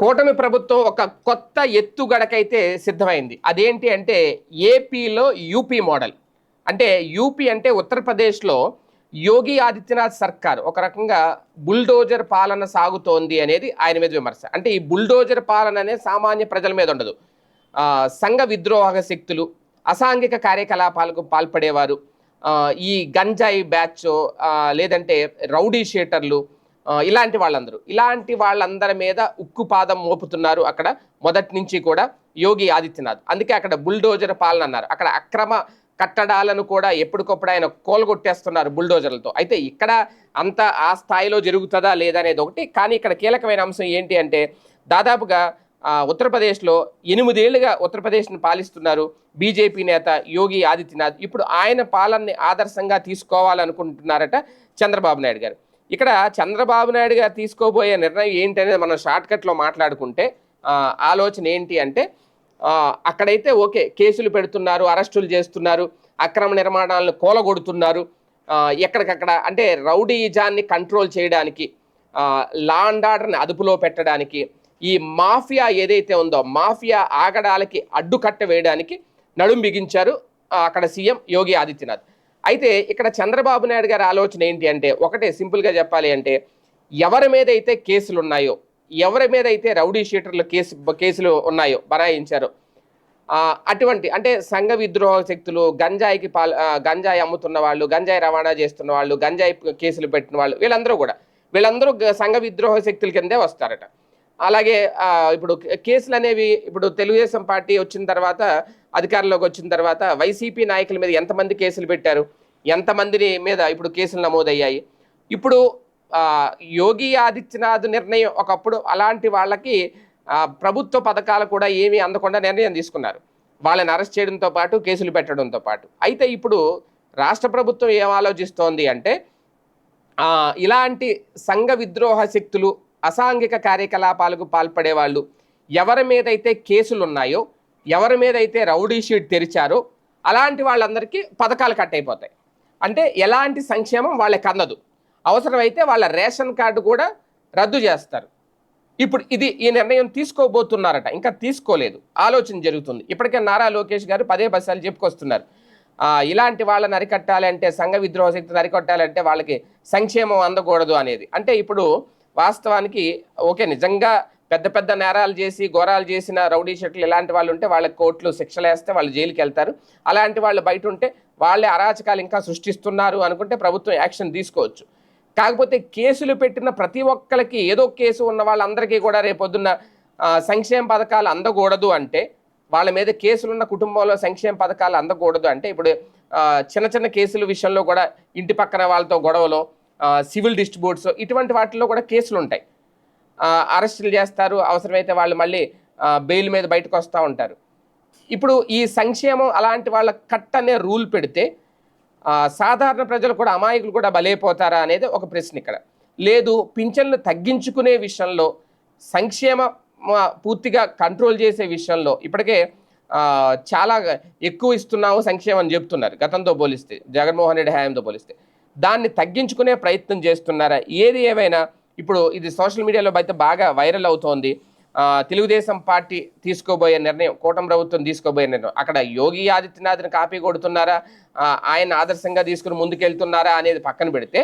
కూటమి ప్రభుత్వం ఒక కొత్త ఎత్తుగడకైతే సిద్ధమైంది. అదేంటి అంటే ఏపీలో యూపీ మోడల్. అంటే యూపీ అంటే ఉత్తరప్రదేశ్లో యోగి ఆదిత్యనాథ్ సర్కార్ ఒక రకంగా బుల్డోజర్ పాలన సాగుతోంది అనేది ఆయన మీద విమర్శ. అంటే ఈ బుల్డోజర్ పాలన అనేది సామాన్య ప్రజల మీద ఉండదు. సంఘ విద్రోహ శక్తులు అసాంఘిక కార్యకలాపాలకు పాల్పడేవారు. ఈ గంజాయి బ్యాచ్ లేదంటే రౌడీ షీటర్లు ఇలాంటి వాళ్ళందరూ. ఇలాంటి వాళ్ళందరి మీద ఉక్కు పాదం మోపుతున్నారు అక్కడ మొదటి నుంచి కూడా యోగి ఆదిత్యనాథ్. అందుకే అక్కడ బుల్డోజర్ పాలన అన్నారు. అక్కడ అక్రమ కట్టడాలను కూడా ఎప్పటికప్పుడు ఆయన కోలగొట్టేస్తున్నారు బుల్డోజర్లతో. అయితే ఇక్కడ అంత ఆ స్థాయిలో జరుగుతుందా లేదా అనేది ఒకటి. కానీ ఇక్కడ కీలకమైన అంశం ఏంటి అంటే దాదాపుగా ఉత్తరప్రదేశ్లో ఎనిమిదేళ్ళుగా ఉత్తరప్రదేశ్ను పాలిస్తున్నారు బీజేపీ నేత యోగి ఆదిత్యనాథ్. ఇప్పుడు ఆయన పాలనని ఆదర్శంగా తీసుకోవాలనుకుంటున్నారట చంద్రబాబు నాయుడు గారు. ఇక్కడ చంద్రబాబు నాయుడు గారు తీసుకోబోయే నిర్ణయం ఏంటి అనేది మనం షార్ట్కట్లో మాట్లాడుకుంటే ఆలోచన ఏంటి అంటే అక్కడైతే ఓకే కేసులు పెడుతున్నారు అరెస్టులు చేస్తున్నారు అక్రమ నిర్మాణాలను కూలగొడుతున్నారు ఎక్కడికక్కడ అంటే రౌడీజాన్ని కంట్రోల్ చేయడానికి లా అండ్ ఆర్డర్ని అదుపులో పెట్టడానికి ఈ మాఫియా ఏదైతే ఉందో మాఫియా ఆగడాలకి అడ్డుకట్ట వేయడానికి నడుం బిగించారు అక్కడ సీఎం యోగి ఆదిత్యనాథ్. అయితే ఇక్కడ చంద్రబాబు నాయుడు గారి ఆలోచన ఏంటి అంటే ఒకటే సింపుల్గా చెప్పాలి అంటే ఎవరి మీద అయితే కేసులు ఉన్నాయో ఎవరి మీద అయితే రౌడీ షీటర్లు కేసు కేసులు ఉన్నాయో బనాయించారో అటువంటి అంటే సంఘ విద్రోహ శక్తులు గంజాయికి పాల్ గంజాయి అమ్ముతున్న వాళ్ళు గంజాయి రవాణా చేస్తున్న వాళ్ళు గంజాయి కేసులు పెట్టిన వాళ్ళు వీళ్ళందరూ కూడా వీళ్ళందరూ సంఘ విద్రోహ శక్తుల కిందే వస్తారట. అలాగే ఇప్పుడు కేసులు అనేవి ఇప్పుడు తెలుగుదేశం పార్టీ వచ్చిన తర్వాత అధికారంలోకి వచ్చిన తర్వాత వైసీపీ నాయకుల మీద ఎంతమంది కేసులు పెట్టారు? ఎంతమందిని మీద ఇప్పుడు కేసులు నమోదయ్యాయి? ఇప్పుడు యోగి ఆదిత్యనాథ్ నిర్ణయం ఒకప్పుడు అలాంటి వాళ్ళకి ప్రభుత్వ పథకాలు కూడా ఏమీ అందకుండా నిర్ణయం తీసుకున్నారు. వాళ్ళని అరెస్ట్ చేయడంతో పాటు కేసులు పెట్టడంతో పాటు. అయితే ఇప్పుడు రాష్ట్ర ప్రభుత్వం ఏం ఆలోచిస్తోంది అంటే ఇలాంటి సంఘ విద్రోహ శక్తులు అసాంఘిక కార్యకలాపాలకు పాల్పడే వాళ్ళు ఎవరి మీద అయితే కేసులు ఉన్నాయో ఎవరి మీద అయితే రౌడీ షీట్ తెరిచారో అలాంటి వాళ్ళందరికీ పథకాలు కట్ అయిపోతాయి. అంటే ఎలాంటి సంక్షేమం వాళ్ళకి అందదు అవసరమైతే వాళ్ళ రేషన్ కార్డు కూడా రద్దు చేస్తారు. ఇప్పుడు ఇది ఈ నిర్ణయం తీసుకోబోతున్నారట ఇంకా తీసుకోలేదు. ఆలోచన జరుగుతుంది. ఇప్పటికే నారా లోకేష్ గారు పదే పసాలు చెప్పుకొస్తున్నారు. ఇలాంటి వాళ్ళని అరికట్టాలంటే సంఘ విద్రోహ శక్తిని అరికట్టాలంటే వాళ్ళకి సంక్షేమం అందకూడదు అనేది. అంటే ఇప్పుడు వాస్తవానికి ఓకే నిజంగా పెద్ద పెద్ద నేరాలు చేసి ఘోరాలు చేసిన రౌడీ షెట్లు ఇలాంటి వాళ్ళు ఉంటే వాళ్ళకి కోర్టులు శిక్షలు వేస్తే వాళ్ళు జైలుకి వెళ్తారు అలాంటి వాళ్ళు బయట ఉంటే వాళ్ళే అరాచకాలు ఇంకా సృష్టిస్తున్నారు అనుకుంటే ప్రభుత్వం యాక్షన్ తీసుకోవచ్చు. కాకపోతే కేసులు పెట్టిన ప్రతి ఒక్కరికి ఏదో కేసు ఉన్న వాళ్ళందరికీ కూడా రేపొద్దున్న సంక్షేమ పథకాలు అందకూడదు అంటే వాళ్ళ మీద కేసులున్న కుటుంబంలో సంక్షేమ పథకాలు అందకూడదు అంటే ఇప్పుడు చిన్న చిన్న కేసుల విషయంలో కూడా ఇంటి పక్కన వాళ్ళతో గొడవలో సివిల్ డిస్ట్రిబ్యూట్స్ ఇటువంటి వాటిల్లో కూడా కేసులు ఉంటాయి అరెస్టులు చేస్తారు అవసరమైతే వాళ్ళు మళ్ళీ బెయిల్ మీద బయటకు వస్తూ ఉంటారు. ఇప్పుడు ఈ సంక్షేమం అలాంటి వాళ్ళ కట్ అనే రూల్ పెడితే సాధారణ ప్రజలు కూడా అమాయకులు కూడా బలైపోతారా అనేది ఒక ప్రశ్న ఇక్కడ. లేదు పింఛన్లు తగ్గించుకునే విషయంలో సంక్షేమ పూర్తిగా కంట్రోల్ చేసే విషయంలో ఇప్పటికే చాలా ఎక్కువ ఇస్తున్నాము సంక్షేమం అని చెప్తున్నారు. గతంతో పోలిస్తే జగన్మోహన్ రెడ్డి హయాంతో పోలిస్తే. దాన్ని తగ్గించుకునే ప్రయత్నం చేస్తున్నారా? ఏది ఏమైనా? ఇప్పుడు ఇది సోషల్ మీడియాలో అయితే బాగా వైరల్ అవుతోంది. తెలుగుదేశం పార్టీ తీసుకోబోయే నిర్ణయం కూటమి ప్రభుత్వం తీసుకోబోయే నిర్ణయం. అక్కడ యోగి ఆదిత్యనాథ్ని కాపీ కొడుతున్నారా? ఆయన ఆదర్శంగా తీసుకుని ముందుకెళ్తున్నారా అనేది పక్కన పెడితే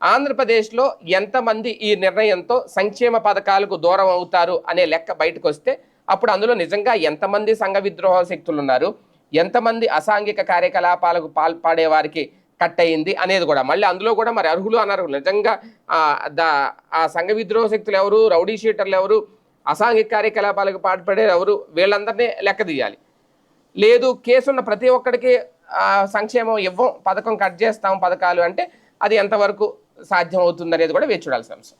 ఆంధ్రప్రదేశ్లో ఎంతమంది ఈ నిర్ణయంతో సంక్షేమ పథకాలకు దూరం అవుతారు అనే లెక్క బయటకు వస్తే అప్పుడు అందులో నిజంగా ఎంతమంది సంఘ విద్రోహ శక్తులు ఉన్నారు ఎంతమంది అసాంఘిక కార్యకలాపాలకు పాల్పడే వారికి కట్ అయింది అనేది కూడా. మళ్ళీ అందులో కూడా మరి అర్హులు అనర్హులు. నిజంగా ఆ, దా ఆ సంఘ విద్రోహ శక్తులు ఎవరు రౌడీ షీటర్లు ఎవరు అసాంఘిక కార్యకలాపాలకు పాటుపడే ఎవరు వీళ్ళందరినీ లెక్క తీయాలి. లేదు కేసున్న ప్రతి ఒక్కడికి సంక్షేమం ఇవ్వం పథకం కట్ చేస్తాం పథకాలు అంటే అది ఎంతవరకు సాధ్యం అవుతుంది అనేది కూడా వేచి చూడాల్సిన అంశం.